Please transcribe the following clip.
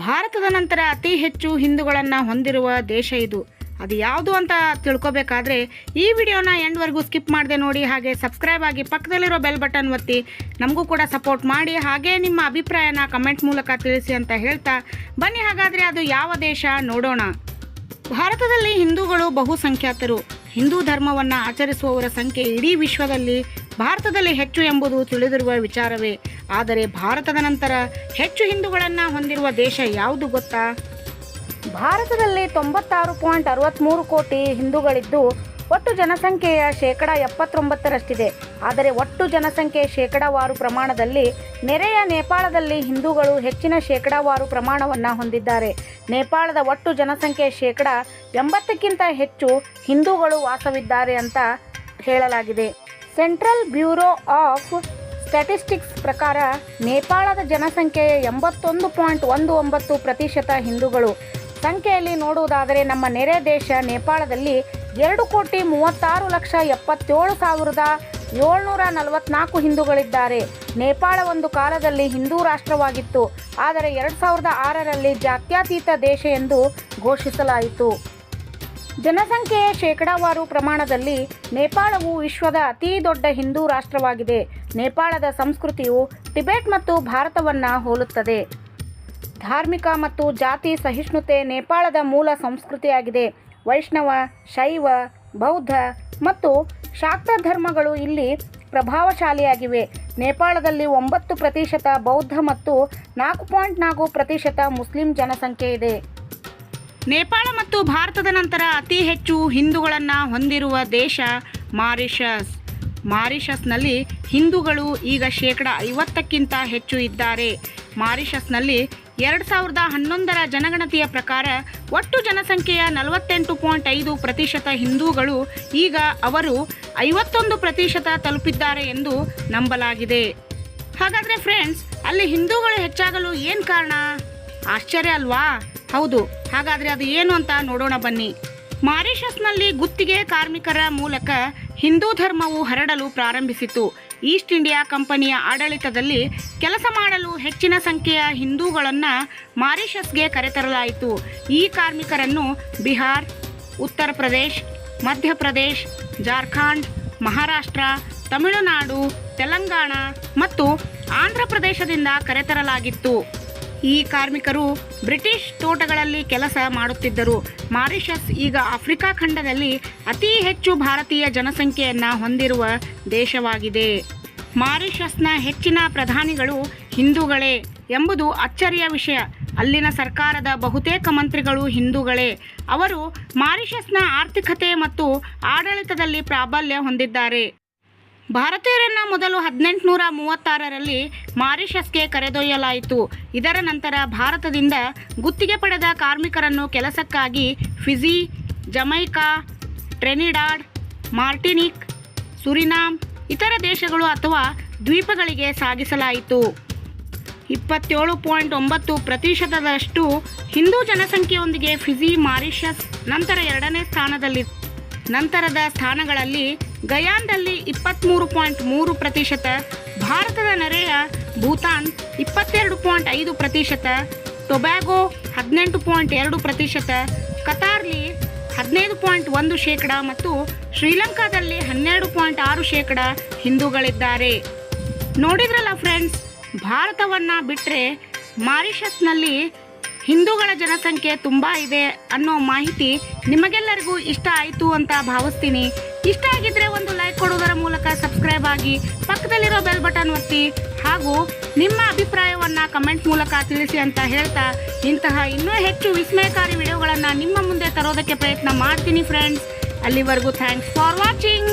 ಭಾರತದ ನಂತರ ಅತಿ ಹೆಚ್ಚು ಹಿಂದೂಗಳನ್ನು ಹೊಂದಿರುವ ದೇಶ ಇದು. ಅದು ಯಾವುದು ಅಂತ ತಿಳ್ಕೊಬೇಕಾದ್ರೆ ಈ ವಿಡಿಯೋನ ಎಂಡ್ವರೆಗೂ ಸ್ಕಿಪ್ ಮಾಡದೆ ನೋಡಿ, ಹಾಗೆ ಸಬ್ಸ್ಕ್ರೈಬ್ ಆಗಿ ಪಕ್ಕದಲ್ಲಿರೋ ಬೆಲ್ ಬಟನ್ ಒತ್ತಿ, ನಮಗೂ ಕೂಡ ಸಪೋರ್ಟ್ ಮಾಡಿ, ಹಾಗೆ ನಿಮ್ಮ ಅಭಿಪ್ರಾಯನ ಕಮೆಂಟ್ ಮೂಲಕ ತಿಳಿಸಿ ಅಂತ ಹೇಳ್ತಾ, ಬನ್ನಿ ಹಾಗಾದರೆ ಅದು ಯಾವ ದೇಶ ನೋಡೋಣ. ಭಾರತದಲ್ಲಿ ಹಿಂದೂಗಳು ಬಹುಸಂಖ್ಯಾತರು. ಹಿಂದೂ ಧರ್ಮವನ್ನು ಆಚರಿಸುವವರ ಸಂಖ್ಯೆ ಇಡೀ ವಿಶ್ವದಲ್ಲಿ ಭಾರತದಲ್ಲಿ ಹೆಚ್ಚು ಎಂಬುದು ತಿಳಿದಿರುವ ವಿಚಾರವೇ. ಆದರೆ ಭಾರತದ ನಂತರ ಹೆಚ್ಚು ಹಿಂದೂಗಳನ್ನು ಹೊಂದಿರುವ ದೇಶ ಯಾವುದು ಗೊತ್ತಾ? ಭಾರತದಲ್ಲಿ ತೊಂಬತ್ತಾರು ಪಾಯಿಂಟ್ ಅರವತ್ತ್ಮೂರು ಕೋಟಿ ಹಿಂದೂಗಳಿದ್ದು ಒಟ್ಟು ಜನಸಂಖ್ಯೆಯ ಶೇಕಡ ಎಪ್ಪತ್ತೊಂಬತ್ತರಷ್ಟಿದೆ. ಆದರೆ ಒಟ್ಟು ಜನಸಂಖ್ಯೆ ಶೇಕಡಾವಾರು ಪ್ರಮಾಣದಲ್ಲಿ ನೆರೆಯ ನೇಪಾಳದಲ್ಲಿ ಹಿಂದೂಗಳು ಹೆಚ್ಚಿನ ಶೇಕಡಾವಾರು ಪ್ರಮಾಣವನ್ನು ಹೊಂದಿದ್ದಾರೆ. ನೇಪಾಳದ ಒಟ್ಟು ಜನಸಂಖ್ಯೆ ಶೇಕಡ ಎಂಬತ್ತಕ್ಕಿಂತ ಹೆಚ್ಚು ಹಿಂದೂಗಳು ವಾಸವಿದ್ದಾರೆ ಅಂತ ಹೇಳಲಾಗಿದೆ. ಸೆಂಟ್ರಲ್ ಬ್ಯೂರೋ ಆಫ್ ಸ್ಟ್ಯಾಟಿಸ್ಟಿಕ್ಸ್ ಪ್ರಕಾರ ನೇಪಾಳದ ಜನಸಂಖ್ಯೆಯ ಎಂಬತ್ತೊಂದು ಪಾಯಿಂಟ್ ಒಂದು ಒಂಬತ್ತು ಪ್ರತಿಶತ ಹಿಂದೂಗಳು. ಸಂಖ್ಯೆಯಲ್ಲಿ ನೋಡುವುದಾದರೆ ನಮ್ಮ ನೆರೆ ದೇಶ ನೇಪಾಳದಲ್ಲಿ ಎರಡು ಕೋಟಿ ಮೂವತ್ತಾರು ಲಕ್ಷ ಎಪ್ಪತ್ತೇಳು ಸಾವಿರದ ಏಳ್ನೂರ ನಲವತ್ನಾಲ್ಕು ಹಿಂದೂಗಳಿದ್ದಾರೆ. ನೇಪಾಳ ಒಂದು ಕಾಲದಲ್ಲಿ ಹಿಂದೂ ರಾಷ್ಟ್ರವಾಗಿತ್ತು. ಆದರೆ ಎರಡು ಸಾವಿರದ ಆರರಲ್ಲಿ ಜಾತ್ಯತೀತ ದೇಶ ಎಂದು ಘೋಷಿಸಲಾಯಿತು. ಜನಸಂಖ್ಯೆಯ ಶೇಕಡಾವಾರು ಪ್ರಮಾಣದಲ್ಲಿ ನೇಪಾಳವು ವಿಶ್ವದ ಅತಿ ದೊಡ್ಡ ಹಿಂದೂ ರಾಷ್ಟ್ರವಾಗಿದೆ. ನೇಪಾಳದ ಸಂಸ್ಕೃತಿಯು ಟಿಬೆಟ್ ಮತ್ತು ಭಾರತವನ್ನು ಹೋಲುತ್ತದೆ. ಧಾರ್ಮಿಕ ಮತ್ತು ಜಾತಿ ಸಹಿಷ್ಣುತೆ ನೇಪಾಳದ ಮೂಲ ಸಂಸ್ಕೃತಿಯಾಗಿದೆ. ವೈಷ್ಣವ, ಶೈವ, ಬೌದ್ಧ ಮತ್ತು ಶಾಕ್ತ ಧರ್ಮಗಳು ಇಲ್ಲಿ ಪ್ರಭಾವಶಾಲಿಯಾಗಿವೆ. ನೇಪಾಳದಲ್ಲಿ ಒಂಬತ್ತು ಪ್ರತಿಶತ ಬೌದ್ಧ ಮತ್ತು ನಾಲ್ಕು ಪಾಯಿಂಟ್ ನಾಲ್ಕು ಪ್ರತಿಶತ ಮುಸ್ಲಿಂ ಜನಸಂಖ್ಯೆ ಇದೆ. ನೇಪಾಳ ಮತ್ತು ಭಾರತದ ನಂತರ ಅತಿ ಹೆಚ್ಚು ಹಿಂದೂಗಳನ್ನು ಹೊಂದಿರುವ ದೇಶ ಮಾರಿಷಸ್. ಮಾರಿಷಸ್ನಲ್ಲಿ ಹಿಂದೂಗಳು ಈಗ ಶೇಕಡ ಐವತ್ತಕ್ಕಿಂತ ಹೆಚ್ಚು ಇದ್ದಾರೆ. ಮಾರಿಷಸ್ನಲ್ಲಿ ಎರಡು ಸಾವಿರದ ಹನ್ನೊಂದರ ಜನಗಣತಿಯ ಪ್ರಕಾರ ಒಟ್ಟು ಜನಸಂಖ್ಯೆಯ ನಲವತ್ತೆಂಟು ಪಾಯಿಂಟ್ ಐದು ಪ್ರತಿಶತ ಹಿಂದೂಗಳು ಈಗ ಅವರು ಐವತ್ತೊಂದು ಪ್ರತಿಶತ ತಲುಪಿದ್ದಾರೆ ಎಂದು ನಂಬಲಾಗಿದೆ. ಹಾಗಾದರೆ ಫ್ರೆಂಡ್ಸ್ ಅಲ್ಲಿ ಹಿಂದೂಗಳು ಹೆಚ್ಚಾಗಲು ಏನು ಕಾರಣ? ಆಶ್ಚರ್ಯ ಅಲ್ವಾ? ಹೌದು, ಹಾಗಾದರೆ ಅದು ಏನು ಅಂತ ನೋಡೋಣ ಬನ್ನಿ. ಮಾರಿಷಸ್ನಲ್ಲಿ ಗುತ್ತಿಗೆ ಕಾರ್ಮಿಕರ ಮೂಲಕ ಹಿಂದೂ ಧರ್ಮವು ಹರಡಲು ಪ್ರಾರಂಭಿಸಿತು ಈಸ್ಟ್ ಇಂಡಿಯಾ ಕಂಪನಿಯ ಆಡಳಿತದಲ್ಲಿ ಕೆಲಸ ಮಾಡಲು ಹೆಚ್ಚಿನ ಸಂಖ್ಯೆಯ ಹಿಂದೂಗಳನ್ನು ಮಾರಿಷಸ್ಗೆ ಕರೆತರಲಾಯಿತು. ಈ ಕಾರ್ಮಿಕರನ್ನು ಬಿಹಾರ್, ಉತ್ತರ ಪ್ರದೇಶ್ ಮಧ್ಯಪ್ರದೇಶ್ ಜಾರ್ಖಂಡ್, ಮಹಾರಾಷ್ಟ್ರ, ತಮಿಳುನಾಡು, ತೆಲಂಗಾಣ ಮತ್ತು ಆಂಧ್ರ ಪ್ರದೇಶದಿಂದ ಕರೆತರಲಾಗಿತ್ತು. ಈ ಕಾರ್ಮಿಕರು ಬ್ರಿಟಿಷ್ ತೋಟಗಳಲ್ಲಿ ಕೆಲಸ ಮಾಡುತ್ತಿದ್ದರು. ಮಾರಿಷಸ್ ಈಗ ಆಫ್ರಿಕಾ ಖಂಡದಲ್ಲಿ ಅತಿ ಹೆಚ್ಚು ಭಾರತೀಯ ಜನಸಂಖ್ಯೆಯನ್ನು ಹೊಂದಿರುವ ದೇಶವಾಗಿದೆ. ಮಾರಿಷಸ್ನ ಹೆಚ್ಚಿನ ಪ್ರಧಾನಿಗಳು ಹಿಂದೂಗಳೇ ಎಂಬುದು ಅಚ್ಚರಿಯ ವಿಷಯ. ಅಲ್ಲಿನ ಸರ್ಕಾರದ ಬಹುತೇಕ ಮಂತ್ರಿಗಳು ಹಿಂದೂಗಳೇ. ಅವರು ಮಾರಿಷಸ್ನ ಆರ್ಥಿಕತೆ ಮತ್ತು ಆಡಳಿತದಲ್ಲಿ ಪ್ರಾಬಲ್ಯ ಹೊಂದಿದ್ದಾರೆ. ಭಾರತೀಯರನ್ನ ಮೊದಲು ಹದಿನೆಂಟುನೂರ ಮೂವತ್ತಾರರಲ್ಲಿ ಮಾರಿಷಸ್ಗೆ ಕರೆದೊಯ್ಯಲಾಯಿತು. ಇದರ ನಂತರ ಭಾರತದಿಂದ ಗುತ್ತಿಗೆ ಪಡೆದ ಕಾರ್ಮಿಕರನ್ನು ಕೆಲಸಕ್ಕಾಗಿ Fiji, Jamaica, Trinidad, Martinique, Suriname, ಇತರ ದೇಶಗಳು ಅಥವಾ ದ್ವೀಪಗಳಿಗೆ ಸಾಗಿಸಲಾಯಿತು. ಇಪ್ಪತ್ತೇಳು ಪಾಯಿಂಟ್ ಒಂಬತ್ತು ಪ್ರತಿಶತದಷ್ಟು ಹಿಂದೂ ಜನಸಂಖ್ಯೆಯೊಂದಿಗೆ ಫಿಜಿ, ಮಾರಿಷಸ್ ನಂತರ ಎರಡನೇ ಸ್ಥಾನದಲ್ಲಿ, ನಂತರದ ಸ್ಥಾನಗಳಲ್ಲಿ ಗಯಾನ್ದಲ್ಲಿ ಇಪ್ಪತ್ತ್ಮೂರು ಪಾಯಿಂಟ್ ಮೂರು ಪ್ರತಿಶತ, ಭಾರತದ ನೆರೆಯ ಭೂತಾನ್ ಇಪ್ಪತ್ತೆರಡು ಪಾಯಿಂಟ್ ಐದು ಪ್ರತಿಶತ, ಟೊಬ್ಯಾಗೊ ಹದಿನೆಂಟು ಪಾಯಿಂಟ್ ಎರಡು ಪ್ರತಿಶತ, ಕತಾರ್ಲಿ ಹದಿನೈದು ಪಾಯಿಂಟ್ ಒಂದು ಶೇಕಡ ಮತ್ತು ಶ್ರೀಲಂಕಾದಲ್ಲಿ ಹನ್ನೆರಡು ಪಾಯಿಂಟ್ ಆರು ಶೇಕಡ ಹಿಂದೂಗಳಿದ್ದಾರೆ. ನೋಡಿದ್ರಲ್ಲ ಫ್ರೆಂಡ್ಸ್, ಭಾರತವನ್ನು ಬಿಟ್ಟರೆ ಮಾರಿಷಸ್ನಲ್ಲಿ ಹಿಂದೂಗಳ ಜನಸಂಖ್ಯೆ ತುಂಬ ಇದೆ ಅನ್ನೋ ಮಾಹಿತಿ ನಿಮಗೆಲ್ಲರಿಗೂ ಇಷ್ಟ ಆಯಿತು ಅಂತ ಭಾವಿಸ್ತೀನಿ. ಇಷ್ಟ ಆಗಿದ್ರೆ ಒಂದು ಲೈಕ್ ಕೊಡುವುದರ ಮೂಲಕ ಸಬ್ಸ್ಕ್ರೈಬ್ ಆಗಿ ಪಕ್ಕದಲ್ಲಿರೋ ಬೆಲ್ ಬಟನ್ ಒತ್ತಿ ಹಾಗೂ ನಿಮ್ಮ ಅಭಿಪ್ರಾಯವನ್ನು ಕಮೆಂಟ್ ಮೂಲಕ ತಿಳಿಸಿ ಅಂತ ಹೇಳ್ತಾ ಇಂತಹ ಇನ್ನೂ ಹೆಚ್ಚು ವಿಸ್ಮಯಕಾರಿ ವಿಡಿಯೋಗಳನ್ನು ನಿಮ್ಮ ಮುಂದೆ ತರೋದಕ್ಕೆ ಪ್ರಯತ್ನ ಮಾಡ್ತೀನಿ ಫ್ರೆಂಡ್ಸ್ ಅಲ್ಲಿವರೆಗೂ ಥ್ಯಾಂಕ್ಸ್ ಫಾರ್ ವಾಚಿಂಗ್